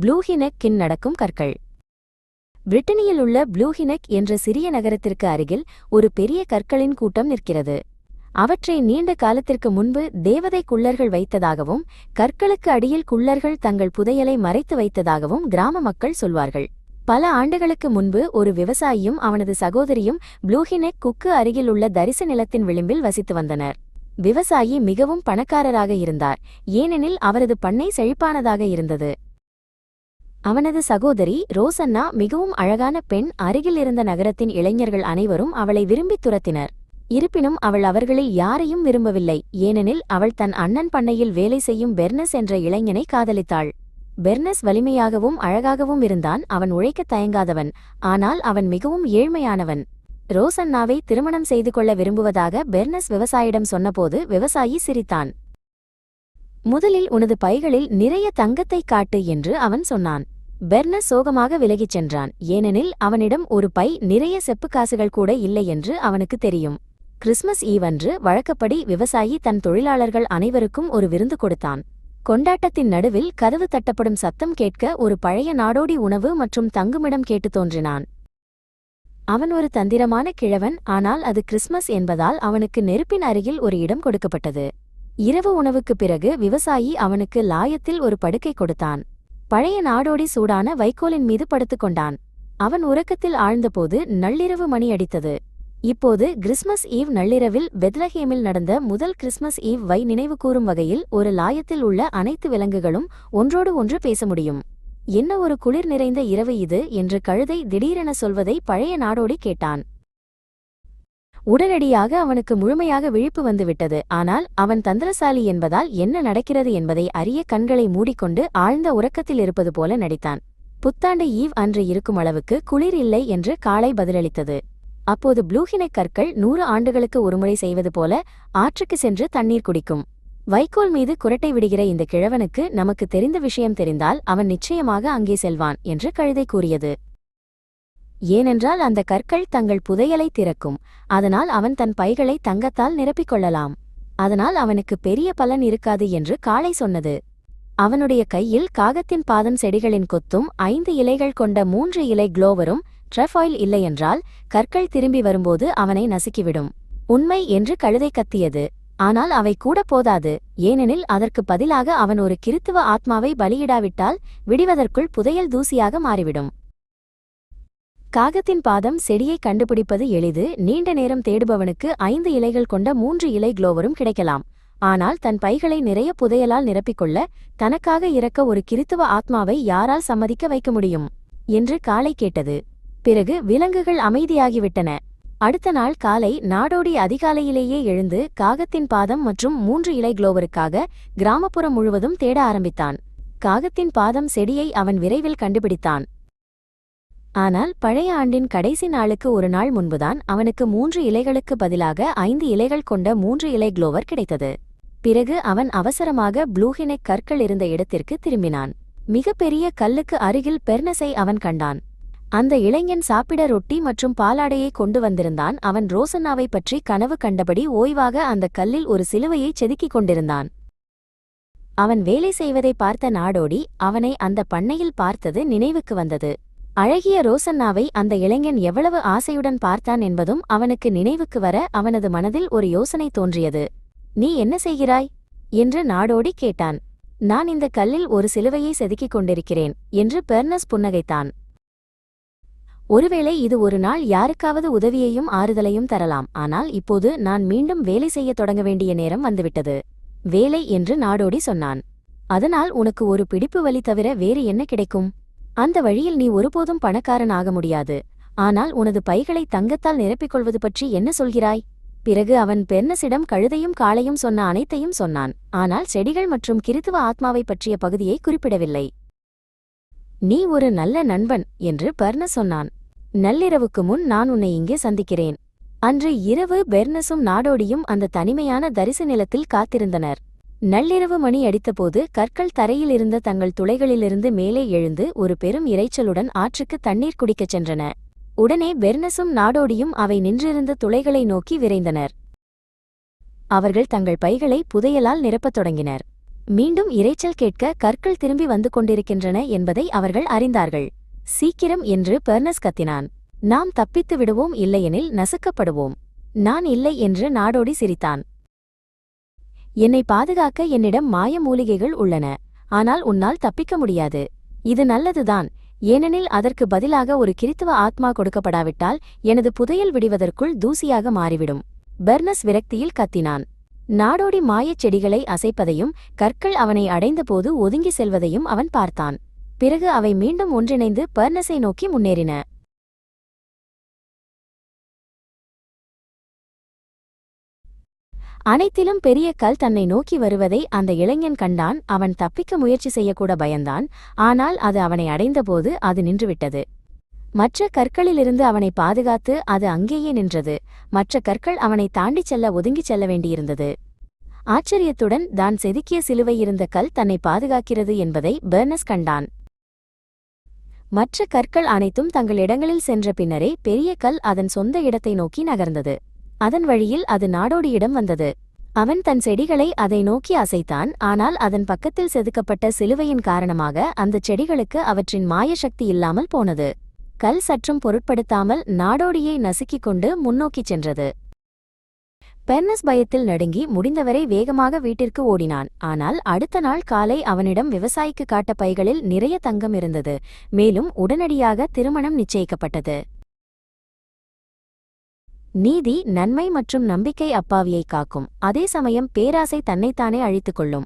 ப்ளூஹினெக்கின் நடக்கும் கற்கள். பிரிட்டனியில் உள்ள ப்ளூஹினெக் என்ற சிறிய நகரத்திற்கு அருகில் ஒரு பெரிய கற்களின் கூட்டம் நிற்கிறது. அவற்றை நீண்ட காலத்திற்கு முன்பு தேவதை குள்ளர்கள் வைத்ததாகவும் கற்களுக்கு அடியில் குள்ளர்கள் தங்கள் புதையலை மறைத்து வைத்ததாகவும் கிராம மக்கள் சொல்வார்கள். பல ஆண்டுகளுக்கு முன்பு ஒரு விவசாயியும் அவனது சகோதரியும் ப்ளூஹினெக் குக்கு அருகில் உள்ள தரிசு நிலத்தின் விளிம்பில் வசித்து வந்தனர். விவசாயி மிகவும் பணக்காரராக இருந்தார் ஏனெனில் அவரது பண்ணை செழிப்பானதாக இருந்தது. அவனது சகோதரி ரோசன்னா மிகவும் அழகான பெண் அருகில் இருந்த நகரத்தின் இளைஞர்கள் அனைவரும் அவளை விரும்பித் துரத்தினர். இருப்பினும் அவள் அவர்களில் யாரையும் விரும்பவில்லை. ஏனெனில் அவள் தன் அண்ணன் பண்ணையில் வேலை செய்யும் பெர்னஸ் என்ற இளைஞனை காதலித்தாள். பெர்னஸ் வலிமையாகவும் அழகாகவும் இருந்தான். அவன் உழைக்கத் தயங்காதவன். ஆனால் அவன் மிகவும் ஏழ்மையானவன். ரோசன்னாவை திருமணம் செய்து கொள்ள விரும்புவதாக பெர்னஸ் விவசாயிடம் சொன்னபோது விவசாயி சிரித்தான். முதலில் உனது பைகளில் நிறைய தங்கத்தை காட்டு என்று அவன் சொன்னான். பெர்னஸ் சோகமாக விலகிச் சென்றான். ஏனெனில் அவனிடம் ஒரு பை நிறைய செப்பு காசுகள் கூட இல்லை என்று அவனுக்கு தெரியும். கிறிஸ்மஸ் ஈவ் அன்று வழக்கப்படி விவசாயி தன் தொழிலாளர்கள் அனைவருக்கும் ஒரு விருந்து கொடுத்தான். கொண்டாட்டத்தின் நடுவில் கதவு தட்டப்படும் சத்தம் கேட்க ஒரு பழைய நாடோடி உணவு மற்றும் தங்குமிடம் கேட்டு தோன்றினான். அவன் ஒரு தந்திரமான கிழவன் ஆனால் அது கிறிஸ்மஸ் என்பதால் அவனுக்கு நெருப்பின் அருகில் ஒரு இடம் கொடுக்கப்பட்டது. இரவு உணவுக்குப் பிறகு விவசாயி அவனுக்கு லாயத்தில் ஒரு படுக்கை கொடுத்தான். பழைய நாடோடி சூடான வைக்கோலின் மீது படுத்துக் கொண்டான். அவன் உறக்கத்தில் ஆழ்ந்தபோது நள்ளிரவு மணி அடித்தது. இப்போது கிறிஸ்மஸ் ஈவ் நள்ளிரவில் பெத்லஹேமில் நடந்த முதல் கிறிஸ்மஸ் ஈவ் வை நினைவுகூரும் வகையில் ஒரு லாயத்தில் உள்ள அனைத்து விலங்குகளும் ஒன்றோடு ஒன்று பேச முடியும். என்ன ஒரு குளிர் நிறைந்த இரவு இது? என்று கழுதை திடீரென சொல்வதை பழைய நாடோடி கேட்டான். உடனடியாக அவனுக்கு முழுமையாக விழிப்பு வந்துவிட்டது. ஆனால் அவன் தந்திரசாலி என்பதால் என்ன நடக்கிறது என்பதை அறிய கண்களை மூடிக்கொண்டு ஆழ்ந்த உறக்கத்தில் இருப்பது போல நடித்தான். புத்தாண்டு ஈவ் அன்று இருக்கும் அளவுக்கு குளிர் இல்லை என்று காலை பதிலளித்தது. அப்போது ப்ளூஹினைக் கற்கள் நூறு ஆண்டுகளுக்கு ஒருமுறை செய்வது போல ஆற்றுக்கு சென்று தண்ணீர் குடிக்கும். வைக்கோல் மீது குரட்டை விடுகிற இந்த கிழவனுக்கு நமக்கு தெரிந்த விஷயம் தெரிந்தால் அவன் நிச்சயமாக அங்கே செல்வான் என்று கழுதை கூறியது. ஏனென்றால் அந்த கற்கள் தங்கள் புதையலை திறக்கும். அதனால் அவன் தன் பைகளை தங்கத்தால் நிரப்பிக் கொள்ளலாம். அதனால் அவனுக்கு பெரிய பலன் இருக்காது என்று காளை சொன்னது. அவனுடைய கையில் காகத்தின் பாதம் செடிகளின் கொத்தும் ஐந்து இலைகள் கொண்ட மூன்று இலை குளோவரும் ட்ரெஃபாயில் இல்லையென்றால் கற்கள் திரும்பி வரும்போது அவனை நசுக்கிவிடும். உண்மை என்று கழுதை கத்தியது. ஆனால் அவை கூட போதாது. ஏனெனில் அதற்கு பதிலாக அவன் ஒரு கிறித்துவ ஆத்மாவை பலியிடாவிட்டால் விடிவதற்குள் புதையல் தூசியாக மாறிவிடும். காகத்தின் பாதம் செடியை கண்டுபிடிப்பது எளிது. நீண்ட நேரம் தேடுபவனுக்கு ஐந்து இலைகள் கொண்ட மூன்று இலை குளோவரும் கிடைக்கலாம். ஆனால் தன் பைகளை நிறைய புதையலால் நிரப்பிக்கொள்ள தனக்காக இறக்க ஒரு கிறித்துவ ஆத்மாவை யாரால் சம்மதிக்க வைக்க முடியும்? என்று காலை கேட்டது. பிறகு விலங்குகள் அமைதியாகிவிட்டன. அடுத்த நாள் காலை நாடோடி அதிகாலையிலேயே எழுந்து காகத்தின் பாதம் மற்றும் மூன்று இலை குளோவருக்காக கிராமப்புறம் முழுவதும் தேட ஆரம்பித்தான். காகத்தின் பாதம் செடியை அவன் விரைவில் கண்டுபிடித்தான். ஆனால் பழைய ஆண்டின் கடைசி நாளுக்கு ஒரு நாள் முன்புதான் அவனுக்கு மூன்று இலைகளுக்கு பதிலாக ஐந்து இலைகள் கொண்ட மூன்று இலை குளோவர் கிடைத்தது. பிறகு அவன் அவசரமாக ப்ளூஹினெக் கற்கள் இருந்த இடத்திற்கு திரும்பினான். மிகப்பெரிய கல்லுக்கு அருகில் பெர்னஸை அவன் கண்டான். அந்த இளைஞன் சாப்பிட ரொட்டி மற்றும் பாலாடையை கொண்டு வந்திருந்தான். அவன் ரோசன்னாவை பற்றி கனவு கண்டபடி ஓய்வாக அந்த கல்லில் ஒரு சிலுவையை செதுக்கிக் கொண்டிருந்தான். அவன் வேலை செய்வதை பார்த்த நாடோடி அவனை அந்த பண்ணையில் பார்த்தது நினைவுக்கு வந்தது. அழகிய ரோசன்னாவை அந்த இளைஞன் எவ்வளவு ஆசையுடன் பார்த்தான் என்பதும் அவனுக்கு நினைவுக்கு வர அவனது மனதில் ஒரு யோசனை தோன்றியது. நீ என்ன செய்கிறாய்? என்று நாடோடி கேட்டான். நான் இந்த கல்லில் ஒரு சிலுவையை செதுக்கிக் கொண்டிருக்கிறேன் என்று பெர்னஸ் புன்னகைத்தான். ஒருவேளை இது ஒரு நாள் யாருக்காவது உதவியையும் ஆறுதலையும் தரலாம். ஆனால் இப்போது நான் மீண்டும் வேலை செய்யத் தொடங்க வேண்டிய நேரம் வந்துவிட்டது வேலை என்று நாடோடி சொன்னான். அதனால் உனக்கு ஒரு பிடிப்பு வலி தவிர வேறு என்ன கிடைக்கும்? அந்த வழியில் நீ ஒருபோதும் பணக்காரன் ஆக முடியாது. ஆனால் உனது பைகளை தங்கத்தால் நிரப்பிக்கொள்வது பற்றி என்ன சொல்கிறாய்? பிறகு அவன் பெர்னஸிடம் கழுதையும் காளையும் சொன்ன அனைத்தையும் சொன்னான். ஆனால் செடிகள் மற்றும் கிறித்துவ ஆத்மாவை பற்றிய பகுதியை குறிப்பிடவில்லை. நீ ஒரு நல்ல நண்பன் என்று பெர்னஸ் சொன்னான். நள்ளிரவுக்கு முன் நான் உன்னை இங்கே சந்திக்கிறேன். அன்று இரவு பெர்னஸும் நாடோடியும் அந்த தனிமையான தரிசு நிலத்தில் காத்திருந்தனர். நள்ளிரவு மணி அடித்தபோது கற்கள் தரையில் இருந்த தங்கள் துளைகளிலிருந்து மேலே எழுந்து ஒரு பெரும் இரைச்சலுடன் ஆற்றுக்கு தண்ணீர் குடிக்கச் சென்றன. உடனே பெர்னஸும் நாடோடியும் அவை நின்றிருந்த துளைகளை நோக்கி விரைந்தனர். அவர்கள் தங்கள் பைகளை புதையலால் நிரப்பத் தொடங்கினர். மீண்டும் இரைச்சல் கேட்க கற்கள் திரும்பி வந்து கொண்டிருக்கின்றன என்பதை அவர்கள் அறிந்தார்கள். சீக்கிரம் என்று பெர்னஸ் கத்தினான். நாம் தப்பித்து விடுவோம் இல்லையெனில் நசுக்கப்படுவோம். நான் இல்லை என்று நாடோடி சிரித்தான். என்னை பாதுகாக்க என்னிடம் மாய மூலிகைகள் உள்ளன. ஆனால் உன்னால் தப்பிக்க முடியாது. இது நல்லதுதான். ஏனெனில் அதற்கு பதிலாக ஒரு கிறித்துவ ஆத்மா கொடுக்கப்படாவிட்டால் எனது புதையல் விடுவதற்குள் தூசியாக மாறிவிடும். பெர்னஸ் விரக்தியில் கத்தினான். நாடோடி மாயச் செடிகளை அசைப்பதையும் கற்கள் அவனை அடைந்தபோது ஒதுங்கி செல்வதையும் அவன் பார்த்தான். பிறகு அவை மீண்டும் ஒன்றிணைந்து பெர்னஸை நோக்கி முன்னேறின. அனைத்திலும் பெரிய கல் தன்னை நோக்கி வருவதை அந்த இளைஞன் கண்டான். அவன் தப்பிக்க முயற்சி செய்யக்கூட பயந்தான். ஆனால் அது அவனை அடைந்தபோது அது நின்றுவிட்டது. மற்ற கற்களிலிருந்து அவனை பாதுகாத்து அது அங்கேயே நின்றது. மற்ற கற்கள் அவனை தாண்டிச் செல்ல ஒதுங்கிச் செல்ல வேண்டியிருந்தது. ஆச்சரியத்துடன் தான் செதுக்கிய சிலுவை இருந்த கல் தன்னை பாதுகாக்கிறது என்பதை பெர்னஸ் கண்டான். மற்ற கற்கள் அனைத்தும் தங்கள் இடங்களில் சென்ற பின்னரே பெரிய கல் அதன் சொந்த இடத்தை நோக்கி நகர்ந்தது. அதன் வழியில் அது நாடோடியிடம் வந்தது. அவன் தன் செடிகளை அதை நோக்கி அசைத்தான் ஆனால் அதன் பக்கத்தில் செதுக்கப்பட்ட சிலுவையின் காரணமாக அந்தச் செடிகளுக்கு அவற்றின் மாயசக்தி இல்லாமல் போனது. கல் சற்றும் பொருட்படுத்தாமல் நாடோடியை நசுக்கிக் கொண்டு முன்னோக்கிச் சென்றது. பெர்னஸ் பயத்தில் நடுங்கி முடிந்தவரை வேகமாக வீட்டிற்கு ஓடினான். ஆனால் அடுத்த நாள் காலை அவனிடம் விவசாயிக்கு காட்ட பைகளில் நிறைய தங்கம் இருந்தது. மேலும் உடனடியாக திருமணம் நிச்சயிக்கப்பட்டது. நீதி நன்மை மற்றும் நம்பிக்கை அப்பாவியை காக்கும். அதே சமயம் பேராசை தன்னைத்தானே அழித்துக் கொள்ளும்.